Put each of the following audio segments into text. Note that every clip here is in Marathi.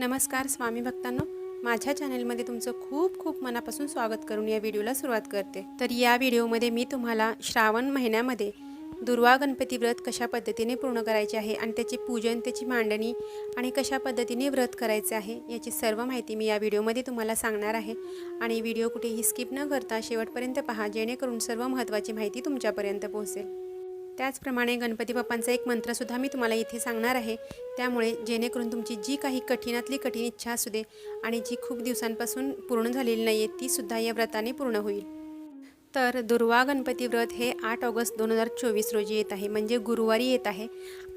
नमस्कार स्वामी भक्तांनो. माझ्या चॅनलमध्ये तुमचं खूप खूप मनापासून स्वागत करून या व्हिडिओला सुरुवात करते. तर या व्हिडिओमध्ये मी तुम्हाला श्रावण महिन्यामध्ये दुर्वा गणपती व्रत कशा पद्धतीने पूर्ण करायचे आहे आणि त्याचे पूजन त्याची मांडणी आणि कशा पद्धतीने व्रत करायचे आहे याची सर्व माहिती मी या व्हिडिओमध्ये तुम्हाला सांगणार आहे. आणि व्हिडिओ कुठेही स्किप न करता शेवटपर्यंत पहा जेणेकरून सर्व महत्त्वाची माहिती तुमच्यापर्यंत पोहोचेल. त्याचप्रमाणे गणपती बाप्पांचा एक मंत्रसुद्धा मी तुम्हाला इथे सांगणार आहे. त्यामुळे जेणेकरून तुमची जी काही कठीणातली कठीण इच्छा असू दे आणि जी खूप दिवसांपासून पूर्ण झालेली नाही आहे तीसुद्धा या व्रताने पूर्ण होईल. तर दुर्वा गणपती व्रत हे आठ ऑगस्ट दोन हजार चोवीस रोजी येत आहे. म्हणजे गुरुवारी येत आहे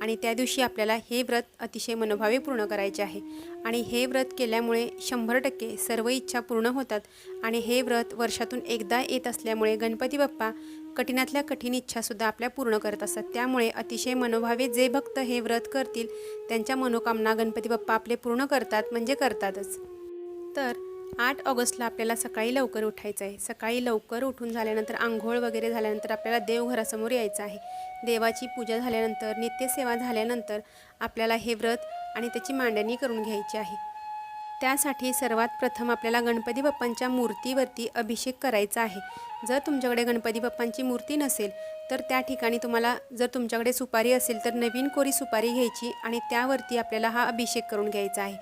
आणि त्या दिवशी आपल्याला हे व्रत अतिशय मनोभावे पूर्ण करायचे आहे. आणि हे व्रत केल्यामुळे शंभर टक्के सर्व इच्छा पूर्ण होतात आणि हे व्रत वर्षातून एकदा येत असल्यामुळे गणपती बाप्पा कठीणातल्या कठीण इच्छासुद्धा आपल्या पूर्ण करत असतात. त्यामुळे अतिशय मनोभावे जे भक्त हे व्रत करतील त्यांच्या मनोकामना गणपती बाप्पा आपले पूर्ण करतात म्हणजे करतातच. तर आठ ऑगस्टला आपल्याला सकाळी लवकर उठायचं आहे. सकाळी लवकर उठून झाल्यानंतर आंघोळ वगैरे झाल्यानंतर आपल्याला देवघरासमोर यायचं आहे. देवाची पूजा झाल्यानंतर नित्यसेवा झाल्यानंतर आपल्याला हे व्रत आणि त्याची मांडणी करून घ्यायची आहे. त्यासाठी सर्वात प्रथम आपल्याला गणपती बाप्पांच्या मूर्तीवरती अभिषेक करायचा आहे. जर तुमच्याकडे गणपती बाप्पांची मूर्ती नसेल तर त्या ठिकाणी तुम्हाला जर तुमच्याकडे सुपारी असेल तर नवीन कोरी सुपारी घ्यायची आणि त्यावरती आपल्याला हा अभिषेक करून घ्यायचा आहे.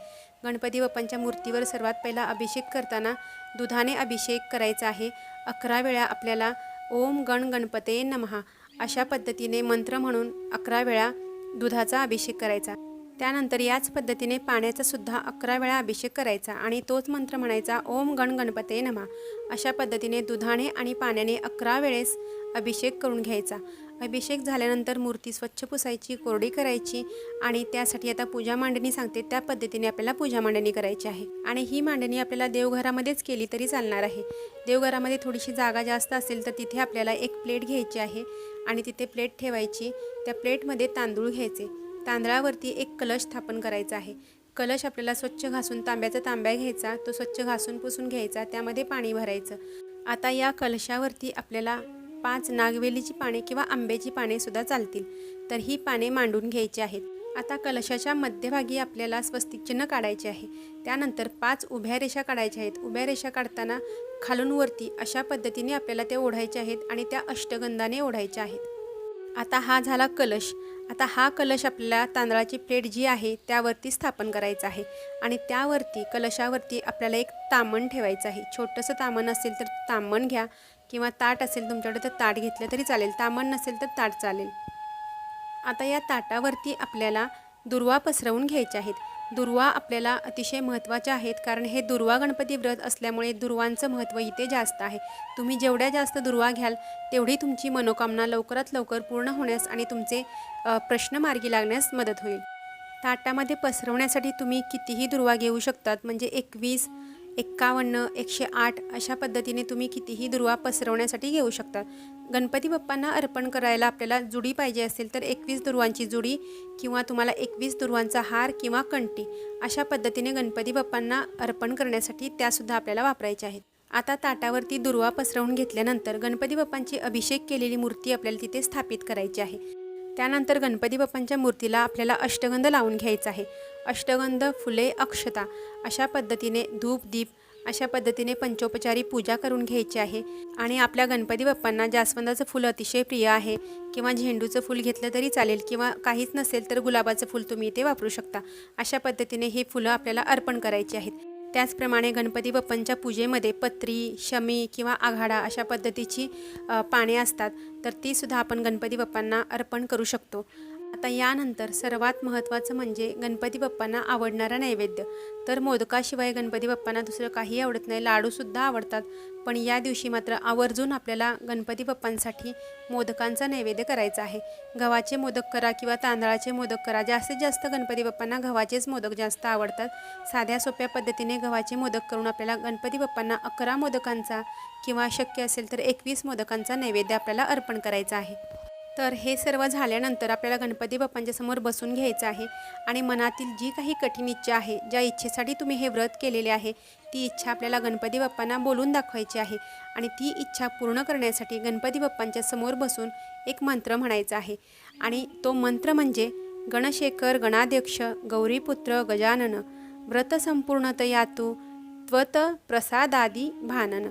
गणपती बाप्पांच्या मूर्तीवर सर्वात पहिला अभिषेक करताना दुधाने अभिषेक करायचा आहे. अकरा वेळा आपल्याला ओम गण गणपते नमहा अशा पद्धतीने मंत्र म्हणून अकरा वेळा दुधाचा अभिषेक करायचा. त्यानंतर याच पद्धतीने पाण्याचा सुद्धा अकरा वेळा अभिषेक करायचा आणि तोच मंत्र म्हणायचा ओम गण गणपते नमा अशा पद्धतीने दुधाने आणि पाण्याने अकरा वेळेस अभिषेक करून घ्यायचा. अभिषेक झाल्यानंतर मूर्ती स्वच्छ पुसायची कोरडी करायची आणि त्यासाठी आता पूजा मांडणी सांगते. त्या पद्धतीने आपल्याला पूजा मांडणी करायची आहे. आणि ही मांडणी आपल्याला देवघरामध्येच केली तरी चालणार आहे. देवघरामध्ये थोडीशी जागा जास्त असेल तर तिथे आपल्याला एक प्लेट घ्यायची आहे आणि तिथे प्लेट ठेवायची. त्या प्लेटमध्ये तांदूळ घ्यायचे. तांदळावरती एक कलश स्थापन करायचा आहे. कलश आपल्याला स्वच्छ घासून तांब्याचा तांब्या घ्यायचा तो स्वच्छ घासून पुसून घ्यायचा त्यामध्ये पाणी भरायचं. आता या कलशावरती आपल्याला पाच नागवेलीची पाने किंवा आंब्याची पाने सुद्धा चालतील. तर ही पाने मांडून घ्यायची आहेत. आता कलशाच्या मध्यभागी आपल्याला स्वस्तिक चिन्ह काढायचे आहे. त्यानंतर पाच उभ्या रेषा काढायच्या आहेत. उभ्या रेषा काढताना खालून वरती अशा पद्धतीने आपल्याला त्या ओढायच्या आहेत आणि त्या अष्टगंधाने ओढायच्या आहेत. आता हा झाला कलश. आता हा कलश आपल्याला तांदळाची प्लेट जी आहे त्यावरती स्थापन करायचं आहे आणि त्यावरती कलशावरती आपल्याला एक तामण ठेवायचं आहे. छोटंसं तामण असेल तर तामण घ्या. किंवा ताट असेल तुमच्याकडे तर ताट घेतलं तरी चालेल. तामण नसेल तर ताट चालेल. आता या ताटावरती आपल्याला दुर्वा पसरवून घ्यायच्या आहेत. दुर्वा आपल्याला अतिशय महत्त्वाच्या आहेत कारण हे दुर्वा गणपती व्रत असल्यामुळे दुर्वांचं महत्त्व इथे जास्त आहे. तुम्ही जेवढ्या जास्त दुर्वा घ्याल तेवढी तुमची मनोकामना लवकरात लवकर पूर्ण होण्यास आणि तुमचे प्रश्न मार्गी लागण्यास मदत होईल. ताटामध्ये पसरवण्यासाठी तुम्ही कितीही दुर्वा घेऊ शकतात म्हणजे एकवीस एक्कावन्न एकशे आठ अशा पद्धतीने तुम्ही कितीही दुर्वा पसरवण्यासाठी घेऊ शकता. गणपती बाप्पांना अर्पण करायला आपल्याला जुडी पाहिजे असेल तर एकवीस दुर्वांची जुडी किंवा तुम्हाला एकवीस दुर्वांचा हार किंवा कंटी अशा पद्धतीने गणपती बाप्पांना अर्पण करण्यासाठी त्यासुद्धा आपल्याला वापरायच्या आहेत. आता ताटावरती दुर्वा पसरवून घेतल्यानंतर गणपती बाप्पांची अभिषेक केलेली मूर्ती आपल्याला तिथे स्थापित करायची आहे. त्यानंतर गणपती बाप्पांच्या मूर्तीला आपल्याला अष्टगंध लावून घ्यायचा आहे. अष्टगंध फुले अक्षता अशा पद्धतीने धूप दीप अशा पद्धतीने पंचोपचारी पूजा करून घ्यायची आहे. आणि आपल्या गणपती बाप्पांना जास्वंदाचं फुल अतिशय प्रिय आहे. किंवा झेंडूचं फुल घेतलं तरी चालेल किंवा काहीच नसेल तर गुलाबाचं फुल तुम्ही इथे वापरू शकता. अशा पद्धतीने ही फुलं आपल्याला अर्पण करायची आहेत. त्याचप्रमाणे गणपती बाप्पांच्या पूजेमध्ये पत्री शमी किंवा आघाडा अशा पद्धतीची पाने असतात. तर तीसुद्धा आपण गणपती बाप्पांना अर्पण करू शकतो. आता यानंतर सर्वात महत्त्वाचं म्हणजे गणपती बाप्पांना आवडणारा नैवेद्य. तर मोदकाशिवाय गणपती बाप्पांना दुसरं काही आवडत नाही. लाडूसुद्धा आवडतात. पण या दिवशी मात्र आवर्जून आपल्याला गणपती बाप्पांसाठी मोदकांचा नैवेद्य करायचा आहे. गव्हाचे मोदक करा किंवा तांदळाचे मोदक करा. जास्तीत जास्त गणपती बाप्पांना गव्हाचेच मोदक जास्त आवडतात. साध्या सोप्या पद्धतीने गव्हाचे मोदक करून आपल्याला गणपती बाप्पांना अकरा मोदकांचा किंवा शक्य असेल तर एकवीस मोदकांचा नैवेद्य आपल्याला अर्पण करायचा आहे. तर हे सर्व झाल्यानंतर आपल्याला गणपती बाप्पांच्या समोर बसून घ्यायचं आहे. आणि मनातील जी काही कठीण इच्छा आहे ज्या इच्छेसाठी तुम्ही हे व्रत केलेले आहे ती इच्छा आपल्याला गणपती बाप्पांना बोलून दाखवायची आहे. आणि ती इच्छा पूर्ण करण्यासाठी गणपती बाप्पांच्या समोर बसून एक मंत्र म्हणायचा आहे. आणि तो मंत्र म्हणजे गणशेखर गणाध्यक्ष गौरीपुत्र गजानन व्रत संपूर्णत यातू त्वत प्रसादादी भानन.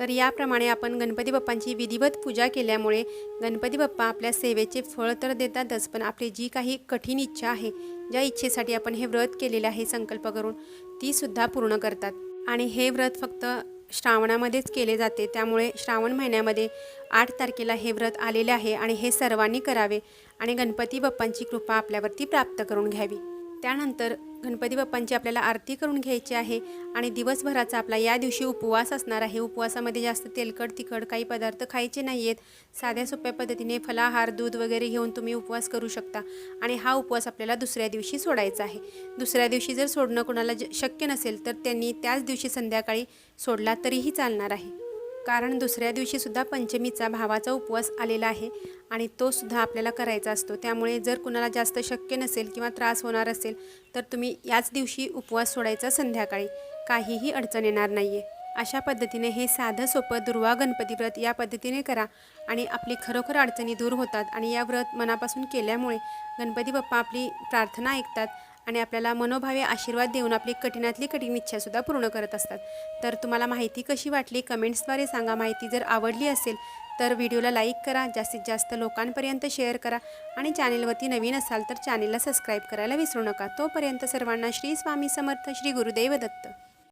तर याप्रमाणे आपण गणपती बाप्पांची विधिवत पूजा केल्यामुळे गणपती बाप्पा आपल्या सेवेचे फळ तर देतातच पण आपली जी काही कठीण इच्छा आहे ज्या इच्छेसाठी आपण हे व्रत केलेले आहे संकल्प करून ती सुद्धा पूर्ण करतात. आणि हे व्रत फक्त श्रावणामध्येच केले जाते त्यामुळे श्रावण महिन्यामध्ये आठ तारखेला हे व्रत आलेले आहे आणि हे सर्वांनी करावे आणि गणपती बाप्पांची कृपा आपल्यावरती प्राप्त करून घ्यावी. त्यानंतर गणपती बाप्पांची आपल्याला आरती करून घ्यायची आहे आणि दिवसभराचा आपला या दिवशी उपवास असणार आहे. उपवासामध्ये जास्त तेलकट तिखट काही पदार्थ खायचे नाही आहेत साध्या सोप्या पद्धतीने फलाहार दूध वगैरे घेऊन तुम्ही उपवास करू शकता आणि हा उपवास आपल्याला दुसऱ्या दिवशी सोडायचा आहे. दुसऱ्या दिवशी जर सोडणं कोणाला ज- शक्य नसेल तर त्यांनी त्याच दिवशी संध्याकाळी सोडला तरीही चालणार आहे. कारण दुसऱ्या दिवशीसुद्धा पंचमीचा भावाचा उपवास आलेला आहे आणि तोसुद्धा आपल्याला करायचा असतो. त्यामुळे जर कुणाला जास्त शक्य नसेल किंवा त्रास होणार असेल तर तुम्ही याच दिवशी उपवास सोडायचा संध्याकाळी. काहीही अडचण येणार नाही आहे अशा पद्धतीने हे साधं सोपं दुर्वा गणपती व्रत या पद्धतीने करा आणि आपली खरोखर अडचणी दूर होतात. आणि या व्रत मनापासून केल्यामुळे गणपती बाप्पा आपली प्रार्थना ऐकतात आणि आपल्याला मनोभावे आशीर्वाद देऊन आपली कठीणातली कठीण इच्छासुद्धा पूर्ण करत असतात. तर तुम्हाला माहिती कशी वाटली? कमेंट्सद्वारे सांगा. माहिती जर आवडली असेल तर व्हिडिओला लाईक करा. जास्तीत जास्त लोकांपर्यंत शेअर करा. आणि चॅनेलवरती नवीन असाल तर चॅनेलला सबस्क्राईब करायला विसरू नका. तोपर्यंत सर्वांना श्री स्वामी समर्थ श्री गुरुदेव दत्त.